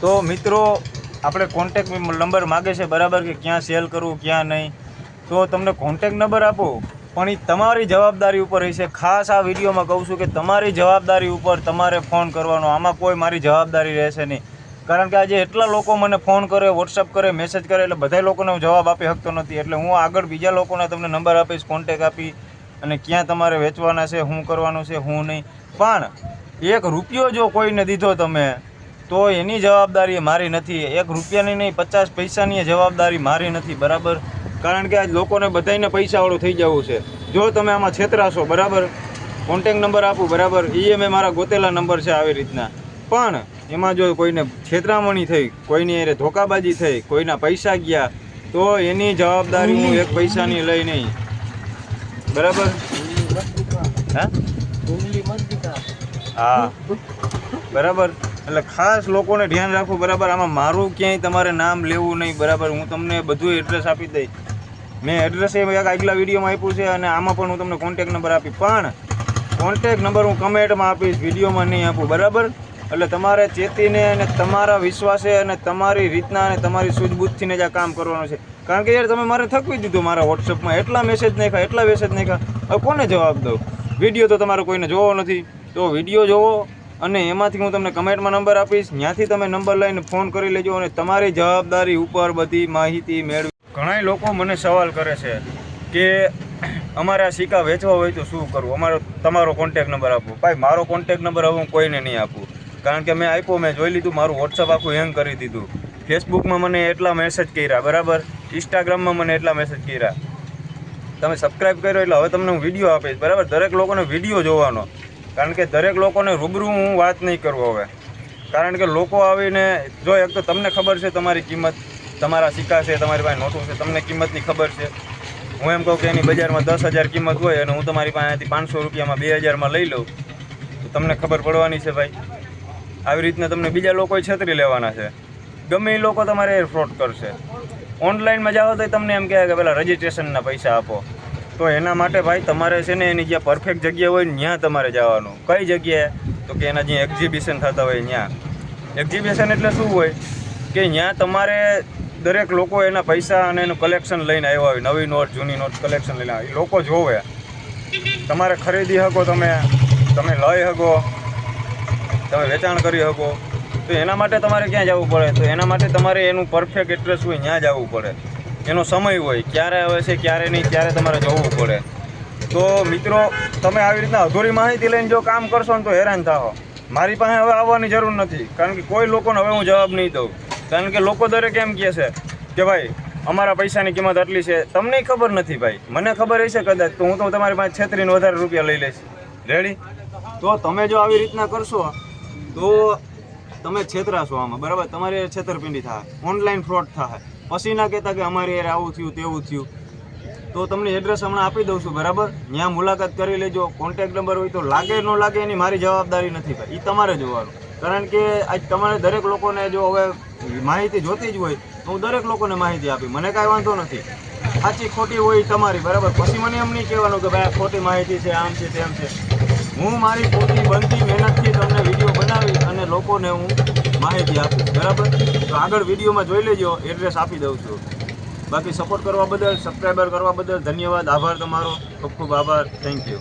તો મિત્રો, આપણે કોન્ટેક નંબર માગે છે બરાબર કે ક્યાં સેલ કરવું, ક્યાં નહીં? તો તમને કોન્ટેક નંબર આપો, પણ એ તમારી જવાબદારી ઉપર રહેશે ખાસ આ વિડીયોમાં કહું છું કે તમારી જવાબદારી ઉપર તમારે ફોન કરવાનો, આમાં કોઈ મારી જવાબદારી રહેશે નહીં. કારણ કે આજે એટલા લોકો મને ફોન કરે વોટ્સઅપ કરે મેસેજ કરે, એટલે બધા લોકોને હું જવાબ આપી શકતો નથી. એટલે હું આગળ બીજા લોકોને તમને નંબર આપીશ કોન્ટેક આપી, અને ક્યાં તમારે વેચવાના છે, શું કરવાનું છે શું નહીં. પણ એક રૂપિયો જો કોઈને દીધો તમે તો એની જવાબદારી મારી નથી. એક રૂપિયાની નહીં પચાસ પૈસાની જવાબદારી મારી નથી બરાબર? કારણ કે આજ લોકોને બધાને પૈસાવાળું થઈ જવું છે. જો તમે આમાં છેતરાશો બરાબર? કોન્ટેક નંબર આપું બરાબર? એ મેં મારા ગોતેલા નંબર છે આવી રીતના. પણ એમાં જો કોઈને છેતરામણી થઈ કોઈની અરે ધોકાબાજી થઈ કોઈના પૈસા ગયા તો એની જવાબદારી હું એક પૈસાની લઈ નહીં. બરાબર? હા? હા. બરાબર? એટલે ખાસ લોકોને ધ્યાન રાખવું બરાબર. આમાં મારું ક્યાંય તમારે નામ લેવું નહીં, બરાબર? હું તમને બધું એડ્રેસ આપી દઈશ. મેં એડ્રેસ એ આગલા વિડીયોમાં આપ્યું છે અને આમાં પણ હું તમને કોન્ટેક નંબર આપી. પણ કોન્ટેક નંબર હું કમેન્ટમાં આપીશ વિડીયોમાં નહીં આપું, બરાબર? એટલે તમારે ચેતીને અને તમારા વિશ્વાસે અને તમારી રીતના અને તમારી સૂઝબૂછથીને જ આ કામ કરવાનું છે. કારણ કે યાર, તમે મારે થકવી દીધું મારા વોટ્સઅપમાં એટલા મેસેજ નાખ્યા, એટલા મેસેજ નાખ્યા. હવે કોને જવાબ દઉં? વીડિયો તો તમારો કોઈને જોવો નથી. તો વીડિયો જોવો અને એમાંથી હું તમને કમેન્ટમાં નંબર આપીશ. ત્યાંથી તમે નંબર લઈને ફોન કરી લેજો અને તમારી જવાબદારી ઉપર બધી માહિતી મેળવી. ઘણા લોકો મને સવાલ કરે છે કે અમારે સિક્કા વેચવા હોય તો શું કરવું? અમારો, તમારો કોન્ટેક નંબર આપો. ભાઈ, મારો કોન્ટેક નંબર હવે હું કોઈને નહીં આપું. કારણ કે મેં આપ્યો, મેં જોઈ લીધું, મારું વોટ્સઅપ આખું હેંગ કરી દીધું. ફેસબુકમાં મને એટલા મેસેજ કર્યા, બરાબર? ઇન્સ્ટાગ્રામમાં મને એટલા મેસેજ કર્યા. તમે સબસ્ક્રાઈબ કર્યો એટલે હવે તમને હું વીડિયો આપીશ, બરાબર? દરેક લોકોને વીડિયો જોવાનો. કારણ કે દરેક લોકોને રૂબરૂ હું વાત નહીં કરું હવે. કારણ કે લોકો આવીને જો એક તો તમને ખબર છે તમારી કિંમત, તમારા સિક્કા છે, તમારી પાસે નોટું છે, તમને કિંમતની ખબર છે. હું એમ કહું કે એની બજારમાં દસ હજાર કિંમત હોય અને હું તમારી પાસેથી પાંચસો રૂપિયામાં બે હજારમાં લઈ લઉં, તો તમને ખબર પડવાની છે ભાઈ. આવી રીતના તમને બીજા લોકોએ છેતરી લેવાના છે. ગમે એ લોકો તમારે ફ્રોડ કરશે. ઓનલાઈનમાં જાઓ તો તમને એમ કહે કે પેલા રજિસ્ટ્રેશનના પૈસા આપો. તો એના માટે ભાઈ તમારે છે ને એની જ્યાં પરફેક્ટ જગ્યા હોય ત્યાં તમારે જવાનું. કઈ જગ્યાએ? તો કે એના જ્યાં એક્ઝિબિશન થતા હોય ત્યાં એક્ઝિબિશન એટલે શું હોય? કે ત્યાં તમારે દરેક લોકો એના પૈસા અને એનું કલેક્શન લઈને આવ્યા હોય. નવી નોટ, જૂની નોટ કલેક્શન લઈને આવે લોકો જોવે. તમારે ખરીદી શકો તમે. તમે લઈ શકો. તમે વેચાણ કરી શકો. તો એના માટે તમારે ક્યાં જવું પડે? તો એના માટે તમારે એનું પરફેક્ટ એડ્રેસ હોય ત્યાં જવું પડે. એનો સમય હોય, ક્યારે આવે છે, ક્યારે નહીં ક્યારે તમારે જવું પડે. તો મિત્રો, તમે આવી રીતના અધૂરી માહિતી લઈને જો કામ કરશો ને તો હેરાન થાઓ મારી પાસે હવે આવવાની જરૂર નથી, કારણ કે કોઈ લોકોને હવે હું જવાબ નહીં દઉં. કારણ કે લોકો દરેક એમ કહે છે કે ભાઈ, અમારા પૈસાની કિંમત આટલી છે. તમને ખબર નથી ભાઈ. મને ખબર હશે કદાચ, તો હું તો તમારી પાસે છેતરીને વધારે રૂપિયા લઈ લઈશ. રેડી તો તમે જો આવી રીતના કરશો, તો તમે છેતરાશો આમાં. બરાબર? તમારે છેતરપિંડી થાય ઓનલાઈન ફ્રોડ થાય પછી ના કહેતા કે અમારી યાર આવું થયું, તેવું થયું. તો તમને એડ્રેસ હમણાં આપી દઉં છું, બરાબર? ત્યાં મુલાકાત કરી લેજો. કોન્ટેક્ટ નંબર હોય તો લાગે ન લાગે એની મારી જવાબદારી નથી ભાઈ. એ તમારે જોવાનું. કારણ કે આજ તમારે દરેક લોકોને જો હવે માહિતી જોતી જ હોય, તો હું દરેક લોકોને માહિતી આપી. મને કાંઈ વાંધો નથી. સાચી, ખોટી હોય તમારી, બરાબર? પછી મને એમ નહીં કહેવાનું કે ભાઈ ખોટી માહિતી છે, આમ છે, તેમ છે. હું મારી પોતી બનતી મહેનતથી તમને વીડિયો બનાવી અને લોકોને હું માહિતી આપું, બરાબર? તો આગળ વિડીયોમાં જોઈ લેજો એડ્રેસ આપી દઉં છું. બાકી સપોર્ટ કરવા બદલ સબસ્ક્રાઈબર કરવા બદલ ધન્યવાદ, આભાર તમારો. ખૂબ ખૂબ આભાર. Thank you